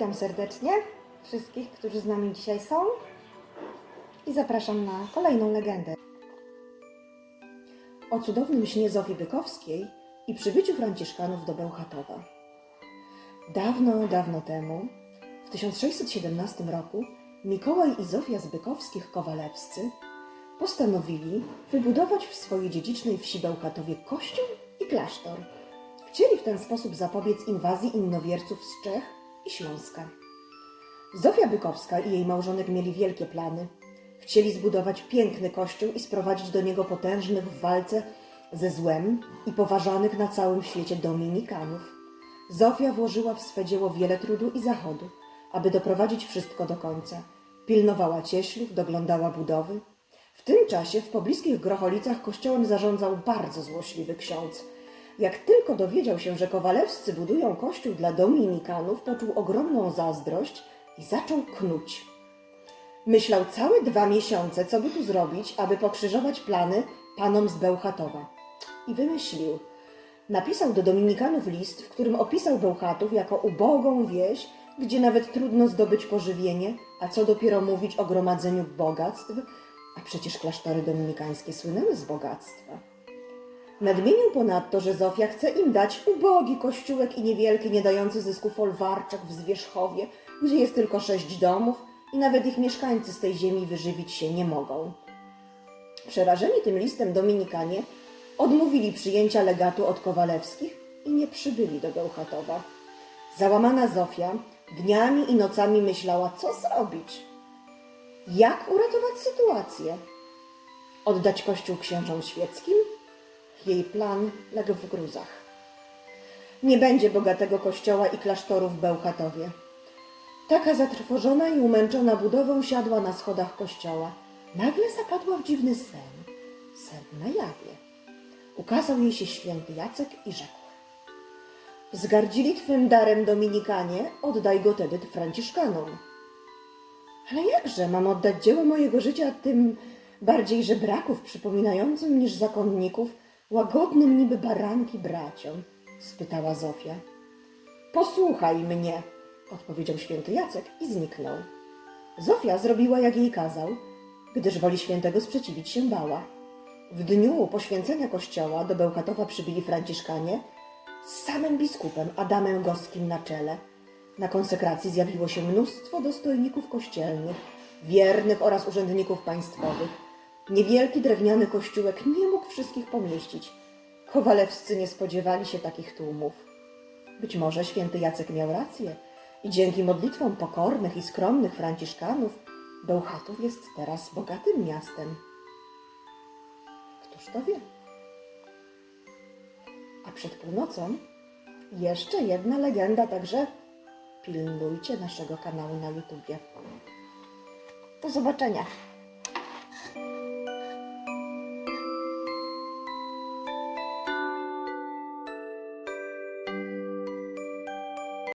Witam serdecznie wszystkich, którzy z nami dzisiaj są i zapraszam na kolejną legendę. O cudownym śnie Zofii Bykowskiej i przybyciu Franciszkanów do Bełchatowa. Dawno, dawno temu, w 1617 roku, Mikołaj i Zofia z Bykowskich Kowalewscy postanowili wybudować w swojej dziedzicznej wsi Bełchatowie kościół i klasztor. Chcieli w ten sposób zapobiec inwazji innowierców z Czech i Śląska. Zofia Bykowska i jej małżonek mieli wielkie plany. Chcieli zbudować piękny kościół i sprowadzić do niego potężnych w walce ze złem i poważanych na całym świecie dominikanów. Zofia włożyła w swe dzieło wiele trudu i zachodu, aby doprowadzić wszystko do końca. Pilnowała cieślów, doglądała budowy. W tym czasie w pobliskich Grocholicach kościołem zarządzał bardzo złośliwy ksiądz. Jak tylko dowiedział się, że Kowalewscy budują kościół dla dominikanów, poczuł ogromną zazdrość i zaczął knuć. Myślał całe dwa miesiące, co by tu zrobić, aby pokrzyżować plany panom z Bełchatowa. I wymyślił. Napisał do dominikanów list, w którym opisał Bełchatów jako ubogą wieś, gdzie nawet trudno zdobyć pożywienie, a co dopiero mówić o gromadzeniu bogactw, a przecież klasztory dominikańskie słynęły z bogactwa. Nadmienił ponadto, że Zofia chce im dać ubogi kościółek i niewielki, nie dający zysku folwarczak w Zwierzchowie, gdzie jest tylko sześć domów i nawet ich mieszkańcy z tej ziemi wyżywić się nie mogą. Przerażeni tym listem Dominikanie odmówili przyjęcia legatu od Kowalewskich i nie przybyli do Bełchatowa. Załamana Zofia dniami i nocami myślała, co zrobić. Jak uratować sytuację? Oddać kościół księżom świeckim? Jej plan legł w gruzach. Nie będzie bogatego kościoła i klasztoru w Bełchatowie. Taka zatrwożona i umęczona budową siadła na schodach kościoła. Nagle zapadła w dziwny sen. Sen na jawie. Ukazał jej się święty Jacek i rzekł. Wzgardzili twym darem Dominikanie, oddaj go tedy Franciszkanom. Ale jakże mam oddać dzieło mojego życia tym bardziej żebraków przypominającym niż zakonników, łagodnym niby baranki braciom? spytała Zofia. Posłuchaj mnie, odpowiedział święty Jacek i zniknął. Zofia zrobiła jak jej kazał, gdyż woli świętego sprzeciwić się bała. W dniu poświęcenia kościoła do Bełchatowa przybyli Franciszkanie z samym biskupem Adamem Goskim na czele. Na konsekracji zjawiło się mnóstwo dostojników kościelnych, wiernych oraz urzędników państwowych. Niewielki drewniany kościółek nie mógł wszystkich pomieścić. Kowalewscy nie spodziewali się takich tłumów. Być może święty Jacek miał rację i dzięki modlitwom pokornych i skromnych Franciszkanów Bełchatów jest teraz bogatym miastem. Któż to wie? A przed północą jeszcze jedna legenda, także pilnujcie naszego kanału na YouTubie. Do zobaczenia.